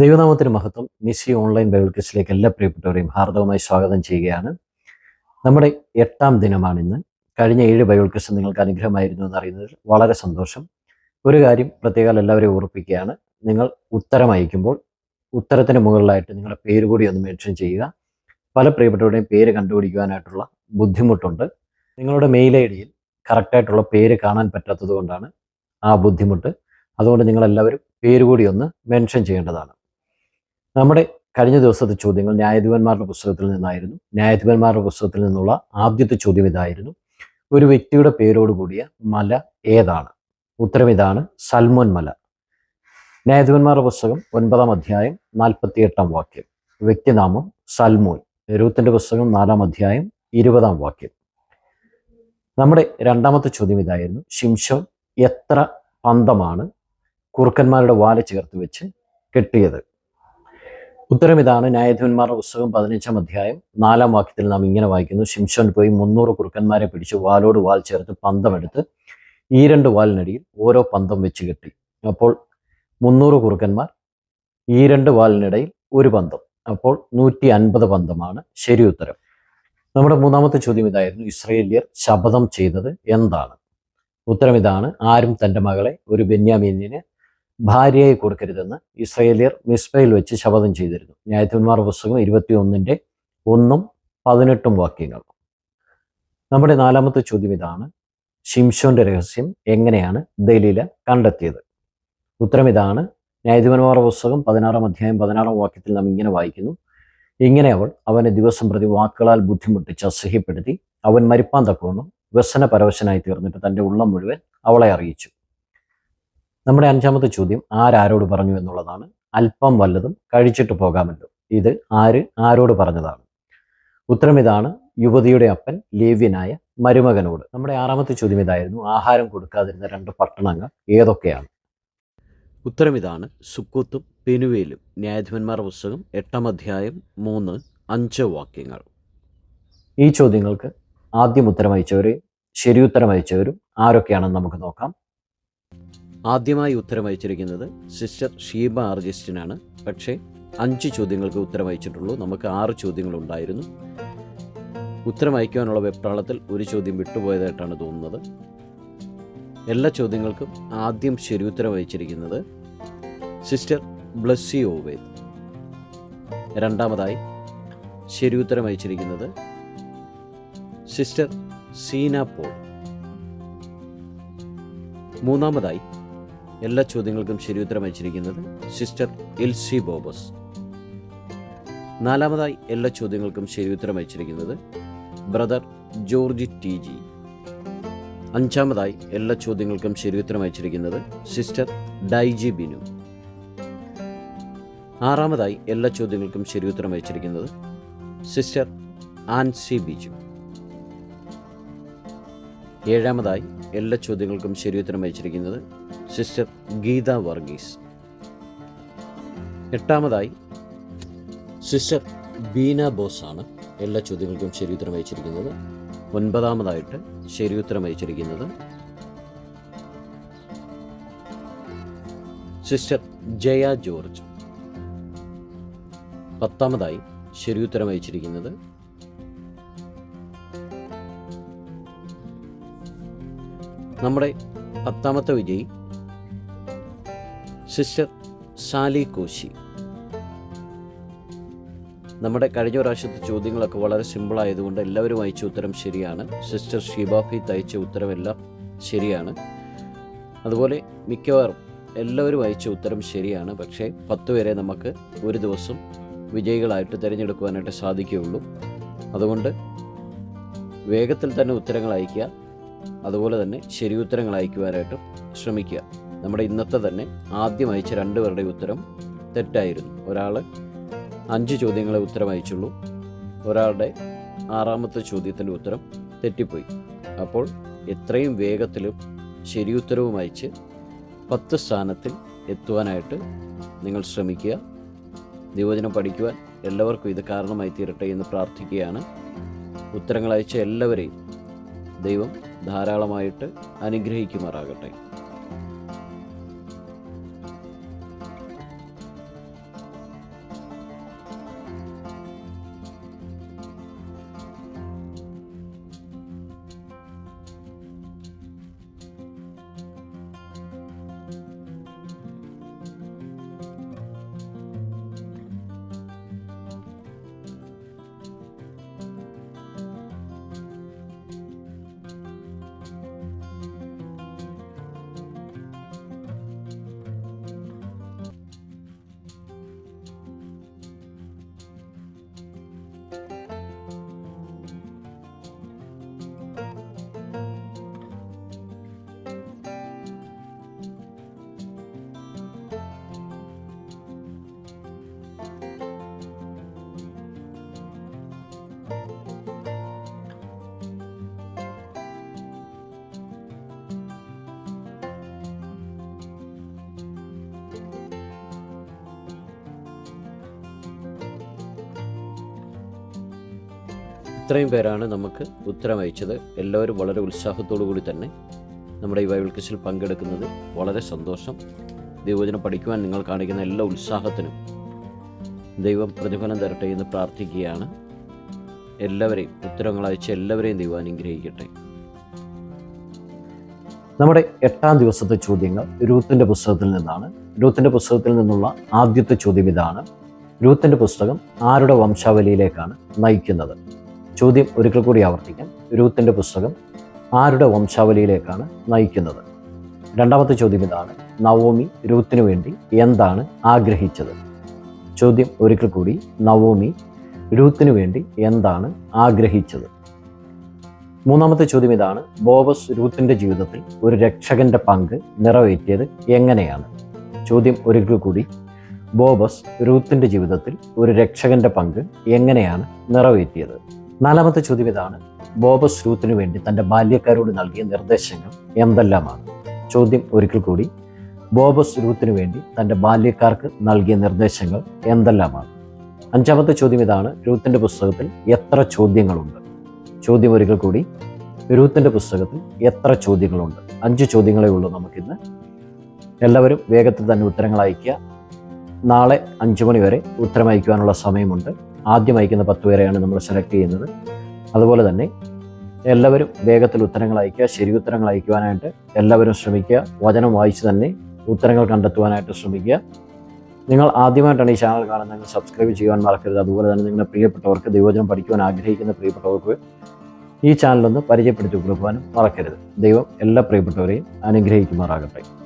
ദൈവനാമത്തിന് മഹത്വം. നിശി online Bible ക്രിസ്റ്റിലേക്ക് എല്ലാ പ്രിയപ്പെട്ടവരെയും ഹാർദവമായി സ്വാഗതം ചെയ്യുകയാണ്. നമ്മുടെ എട്ടാം ദിനമാണ് ഇന്ന്. കഴിഞ്ഞ ഏഴ് ബൈബിൾ ക്രിസ്റ്റ് നിങ്ങൾക്ക് അനുഗ്രഹമായിരുന്നു എന്ന് അറിയുന്നതിൽ വളരെ സന്തോഷം. ഒരു കാര്യം പ്രത്യേകം എല്ലാവരെയും ഓർപ്പിക്കുകയാണ്. നിങ്ങൾ ഉത്തരം അയക്കുമ്പോൾ ഉത്തരത്തിന് മുകളിലായിട്ട് നിങ്ങളുടെ പേര് കൂടി ഒന്ന് മെൻഷൻ ചെയ്യുക. പല പ്രിയപ്പെട്ടവരുടെയും പേര് കണ്ടുപിടിക്കുവാനായിട്ടുള്ള ബുദ്ധിമുട്ടുണ്ട്. നിങ്ങളുടെ മെയിൽ ഐ ഡിയിൽ കറക്റ്റായിട്ടുള്ള പേര് കാണാൻ പറ്റാത്തത് കൊണ്ടാണ് ആ ബുദ്ധിമുട്ട്. അതുകൊണ്ട് നിങ്ങളെല്ലാവരും പേര് കൂടി ഒന്ന് മെൻഷൻ ചെയ്യേണ്ടതാണ്. നമ്മുടെ കഴിഞ്ഞ ദിവസത്തെ ചോദ്യങ്ങൾ ന്യായാധിപന്മാരുടെ പുസ്തകത്തിൽ നിന്നായിരുന്നു. ന്യായാധിപന്മാരുടെ പുസ്തകത്തിൽ നിന്നുള്ള ആദ്യത്തെ ചോദ്യം ഇതായിരുന്നു. ഒരു വ്യക്തിയുടെ പേരോട് കൂടിയ മല ഏതാണ്? ഉത്തരം ഇതാണ് സൽമോൻ മല. ന്യായാധിപന്മാരുടെ പുസ്തകം ഒൻപതാം അധ്യായം നാൽപ്പത്തി എട്ടാം വാക്യം. വ്യക്തിനാമം സൽമോൻ. രൂത്തിന്റെ പുസ്തകം നാലാം അധ്യായം ഇരുപതാം വാക്യം. നമ്മുടെ രണ്ടാമത്തെ ചോദ്യം ഇതായിരുന്നു. ഷിംഷോൻ എത്ര പന്തമാണ് കുറുക്കന്മാരുടെ വാല ചേർത്ത് വെച്ച് കെട്ടിയത്? ഉത്തരം ഇതാണ് ന്യായാധിപന്മാരുടെ പുസ്തകം പതിനഞ്ചാം അധ്യായം നാലാം വാക്യത്തിൽ നാം ഇങ്ങനെ വായിക്കുന്നു. ശിംഷോൻ പോയി മുന്നൂറ് കുറുക്കന്മാരെ പിടിച്ച് വാലോട് വാൽ ചേർത്ത് പന്തമെടുത്ത് ഈ രണ്ട് വാലിനടിയിൽ ഓരോ പന്തം വെച്ച് കെട്ടി. അപ്പോൾ മുന്നൂറ് കുറുക്കന്മാർ ഈ രണ്ട് വാലിനിടയിൽ ഒരു പന്തം. അപ്പോൾ നൂറ്റി അൻപത് പന്തമാണ് ശരി ഉത്തരം. നമ്മുടെ മൂന്നാമത്തെ ചോദ്യം ഇതായിരുന്നു ഇസ്രയേലിയർ ശപഥം ചെയ്തത് എന്താണ്? ഉത്തരം ഇതാണ് ആരും തന്റെ മകളെ ഒരു ബെന്യാമീനിന് ഭാര്യയായി കൊടുക്കരുതെന്ന് ഇസ്രയേലിയർ മിസ്ബയിൽ വെച്ച് ശപഥം ചെയ്തിരുന്നു. ന്യായത്തിന്മാർ പുസ്തകം ഇരുപത്തി ഒന്നിന്റെ ഒന്നും പതിനെട്ടും വാക്യങ്ങൾ നമ്മുടെ നാലാമത്തെ ചോദ്യം ഇതാണ്. ഷിംഷോന്റെ രഹസ്യം എങ്ങനെയാണ് ദലീല കണ്ടെത്തിയത്? ഉത്തരം ഇതാണ്. ന്യായാധിപന്മാരുടെ പുസ്തകം പതിനാറാം അധ്യായം പതിനാറാം വാക്യത്തിൽ നാം ഇങ്ങനെ വായിക്കുന്നു. ഇങ്ങനെ അവൾ അവനെ ദിവസം പ്രതി വാക്കുകളാൽ ബുദ്ധിമുട്ടിച്ച് അസഹ്യപ്പെടുത്തി അവൻ മരിപ്പാൻ തക്കവണ്ണം വ്യസന പരവശനായി തീർന്നിട്ട് തന്റെ ഉള്ളം മുഴുവൻ അവളെ അറിയിച്ചു. നമ്മുടെ അഞ്ചാമത്തെ ചോദ്യം ആരാരോട് പറഞ്ഞു എന്നുള്ളതാണ്. അല്പം വല്ലതും കഴിച്ചിട്ട് പോകാമല്ലോ. ഇത് ആര് ആരോട് പറഞ്ഞതാണ്? ഉത്തരം ഇതാണ് യുവതിയുടെ അപ്പൻ ലേവ്യനായ മരുമകനോട്. നമ്മുടെ ആറാമത്തെ ചോദ്യം ഇതായിരുന്നു. ആഹാരം കൊടുക്കാതിരുന്ന രണ്ട് പട്ടണങ്ങൾ ഏതൊക്കെയാണ്? ഉത്തരം ഇതാണ് സുക്കൂത്തും പെനുവേലും. ന്യായാധിപന്മാരുടെ പുസ്തകം എട്ടാം അധ്യായം മൂന്ന് അഞ്ച് വാക്യങ്ങൾ. ഈ ചോദ്യങ്ങൾക്ക് ആദ്യം ഉത്തരം അയച്ചവരെയും ശരിയുത്തരം അയച്ചവരും ആരൊക്കെയാണെന്ന് നമുക്ക് നോക്കാം. ആദ്യമായി ഉത്തരം അയച്ചിരിക്കുന്നത് സിസ്റ്റർ ഷീബ ആർജിസ്റ്റിനാണ്. പക്ഷേ അഞ്ച് ചോദ്യങ്ങൾക്ക് ഉത്തരം അയച്ചിട്ടുള്ളൂ നമുക്ക് ആറ് ചോദ്യങ്ങളുണ്ടായിരുന്നു. ഉത്തരം അയക്കുവാനുള്ള വെപ്രാളത്തിൽ ഒരു ചോദ്യം വിട്ടുപോയതായിട്ടാണ് തോന്നുന്നത്. എല്ലാ ചോദ്യങ്ങൾക്കും ആദ്യം ശരി ഉത്തരം അയച്ചിരിക്കുന്നത് സിസ്റ്റർ ബ്ലസ്സി ഓവേദ് രണ്ടാമതായി ശരി ഉത്തരം അയച്ചിരിക്കുന്നത് സിസ്റ്റർ സീന പോൾ. മൂന്നാമതായി എല്ലാ ചോദ്യങ്ങൾക്കും ശരിയുത്തരം അയച്ചിരിക്കുന്നത് സിസ്റ്റർ എൽസി ബോബസ്. നാലാമതായി എല്ലാ ചോദ്യങ്ങൾക്കും ശരിയുത്തരം അയച്ചിരിക്കുന്നത് ബ്രദർ ജോർജ് ടി ജി. അഞ്ചാമതായി എല്ലാ ചോദ്യങ്ങൾക്കും ശരിയുത്തരം അയച്ചിരിക്കുന്നത് സിസ്റ്റർ ഡൈജി ബിനു. ആറാമതായി എല്ലാ ചോദ്യങ്ങൾക്കും ശരിയുത്തരം അയച്ചിരിക്കുന്നത് സിസ്റ്റർ ആൻസി ബിജു. ഏഴാമതായി എല്ലാ ചോദ്യങ്ങൾക്കും ശരിയുത്തരം അയച്ചിരിക്കുന്നത് സിസ്റ്റർ ഗീത വർഗീസ്. എട്ടാമതായി സിസ്റ്റർ ബീന ബോസ് ആണ് എല്ലാ ചോദ്യങ്ങൾക്കും ശരിയുത്തരം അയച്ചിരിക്കുന്നത്. ഒൻപതാമതായിട്ട് ശരിയുത്തരം അയച്ചിരിക്കുന്നത് സിസ്റ്റർ ജയ ജോർജ്. പത്താമതായി ശരിയുത്തരം അയച്ചിരിക്കുന്നത് നമ്മുടെ പത്താമത്തെ വിജയി സിസ്റ്റർ സാലി കോശി. നമ്മുടെ കഴിഞ്ഞ പ്രാവശ്യത്തെ ചോദ്യങ്ങളൊക്കെ വളരെ സിമ്പിൾ ആയതുകൊണ്ട് എല്ലാവരും അയച്ച ഉത്തരം ശരിയാണ്. സിസ്റ്റർ ഷിബാഫി തയ്ച്ച ഉത്തരമെല്ലാം ശരിയാണ്. അതുപോലെ മിക്കവാറും എല്ലാവരും അയച്ച ഉത്തരം ശരിയാണ്. പക്ഷേ പത്ത് പേരെ നമുക്ക് ഒരു ദിവസം വിജയികളായിട്ട് തിരഞ്ഞെടുക്കുവാനായിട്ട് സാധിക്കുകയുള്ളൂ. അതുകൊണ്ട് വേഗത്തിൽ തന്നെ ഉത്തരങ്ങൾ അയയ്ക്കുക. അതുപോലെ തന്നെ ശരി ഉത്തരങ്ങൾ അയക്കുവാനായിട്ടും ശ്രമിക്കുക. നമ്മുടെ ഇന്നത്തെ തന്നെ ആദ്യം അയച്ച രണ്ടുപേരുടെ ഉത്തരം തെറ്റായിരുന്നു. ഒരാൾ അഞ്ച് ചോദ്യങ്ങളെ ഉത്തരം അയച്ചുള്ളൂ ഒരാളുടെ ആറാമത്തെ ചോദ്യത്തിന്റെ ഉത്തരം തെറ്റിപ്പോയി. അപ്പോൾ എത്രയും വേഗത്തിലും ശരിയുത്തരവും അയച്ച് പത്ത് സ്ഥാനത്തിൽ എത്തുവാനായിട്ട് നിങ്ങൾ ശ്രമിക്കുക. നിയോജനം പഠിക്കുവാൻ എല്ലാവർക്കും ഇത് കാരണമായി തീരട്ടെ എന്ന് പ്രാർത്ഥിക്കുകയാണ്. ഉത്തരങ്ങൾ അയച്ച എല്ലാവരെയും ദൈവം ധാരാളമായിട്ട് അനുഗ്രഹിക്കുമാറാകട്ടെ. ഇത്രയും പേരാണ് നമുക്ക് ഉത്തരം അയച്ചത് എല്ലാവരും വളരെ ഉത്സാഹത്തോടു കൂടി തന്നെ നമ്മുടെ ഈ ബൈബിൾ ക്വിസിൽ പങ്കെടുക്കുന്നത്. വളരെ സന്തോഷം. ദൈവവചനം പഠിക്കുവാൻ നിങ്ങൾ കാണിക്കുന്ന എല്ലാ ഉത്സാഹത്തിനും ദൈവം പ്രതിഫലം തരട്ടെ എന്ന് പ്രാർത്ഥിക്കുകയാണ്. എല്ലാവരെയും ഉത്തരങ്ങൾ അയച്ച എല്ലാവരെയും ദൈവം അനുഗ്രഹിക്കട്ടെ. നമ്മുടെ എട്ടാം ദിവസത്തെ ചോദ്യങ്ങൾ രൂത്തിന്റെ പുസ്തകത്തിൽ നിന്നാണ്. രൂത്തിന്റെ പുസ്തകത്തിൽ നിന്നുള്ള ആദ്യത്തെ ചോദ്യം ഇതാണ്. രൂത്തിന്റെ പുസ്തകം ആരുടെ വംശാവലിയിലേക്കാണ് നയിക്കുന്നത്? ചോദ്യം ഒരിക്കൽ കൂടി ആവർത്തിക്കാം. രൂത്തിന്റെ പുസ്തകം ആരുടെ വംശാവലിയിലേക്കാണ് നയിക്കുന്നത്? രണ്ടാമത്തെ ചോദ്യം ഇതാണ്. നവോമി രൂത്തിനു വേണ്ടി എന്താണ് ആഗ്രഹിച്ചത്? ചോദ്യം ഒരിക്കൽ കൂടി. നവോമി രൂത്തിനു വേണ്ടി എന്താണ് ആഗ്രഹിച്ചത്? മൂന്നാമത്തെ ചോദ്യം ഇതാണ്. ബോബസ് രൂത്തിന്റെ ജീവിതത്തിൽ ഒരു രക്ഷകന്റെ പങ്ക് നിറവേറ്റിയത് എങ്ങനെയാണ്? ചോദ്യം ഒരിക്കൽ കൂടി. ബോബസ് രൂത്തിന്റെ ജീവിതത്തിൽ ഒരു രക്ഷകന്റെ പങ്ക് എങ്ങനെയാണ് നിറവേറ്റിയത്? നാലാമത്തെ ചോദ്യം ഇതാണ്. ബോബസ് രൂത്തിനു വേണ്ടി തന്റെ ബാല്യക്കാരോട് നൽകിയ നിർദ്ദേശങ്ങൾ എന്തെല്ലാമാണ്? ചോദ്യം ഒരിക്കൽ കൂടി. ബോബസ് രൂത്തിനു വേണ്ടി തന്റെ ബാല്യക്കാർക്ക് നൽകിയ നിർദ്ദേശങ്ങൾ എന്തെല്ലാമാണ്? അഞ്ചാമത്തെ ചോദ്യം ഇതാണ്. രൂത്തിന്റെ പുസ്തകത്തിൽ എത്ര ചോദ്യങ്ങളുണ്ട്? ചോദ്യം ഒരിക്കൽ കൂടി. രൂത്തിന്റെ പുസ്തകത്തിൽ എത്ര ചോദ്യങ്ങളുണ്ട്? അഞ്ച് ചോദ്യങ്ങളേ ഉള്ളൂ നമുക്കിന്ന്. എല്ലാവരും വേഗത്തിൽ തന്നെ ഉത്തരങ്ങൾ അയക്കുക നാളെ അഞ്ച് മണി വരെ ഉത്തരം അയക്കുവാനുള്ള സമയമുണ്ട്. ആദ്യം അയക്കുന്ന പത്ത് പേരെയാണ് നമ്മൾ സെലക്ട് ചെയ്യുന്നത്. അതുപോലെ തന്നെ എല്ലാവരും വേഗത്തിൽ ഉത്തരങ്ങൾ അയക്കുക ശരി ഉത്തരങ്ങൾ അയക്കുവാനായിട്ട് എല്ലാവരും ശ്രമിക്കുക വചനം വായിച്ച് തന്നെ ഉത്തരങ്ങൾ കണ്ടെത്തുവാനായിട്ട് ശ്രമിക്കുക. നിങ്ങൾ ആദ്യമായിട്ടാണ് ഈ ചാനൽ കാണുന്നതെങ്കിൽ സബ്സ്ക്രൈബ് ചെയ്യുവാൻ മറക്കരുത്. അതുപോലെ തന്നെ നിങ്ങളുടെ പ്രിയപ്പെട്ടവർക്ക് ദൈവജനം പഠിക്കുവാൻ ആഗ്രഹിക്കുന്ന പ്രിയപ്പെട്ടവർക്ക് ഈ ചാനലൊന്ന് പരിചയപ്പെടുത്തി കൊടുക്കുവാനും മറക്കരുത്. ദൈവം എല്ലാ പ്രിയപ്പെട്ടവരെയും അനുഗ്രഹിക്കുമാറാകട്ടെ.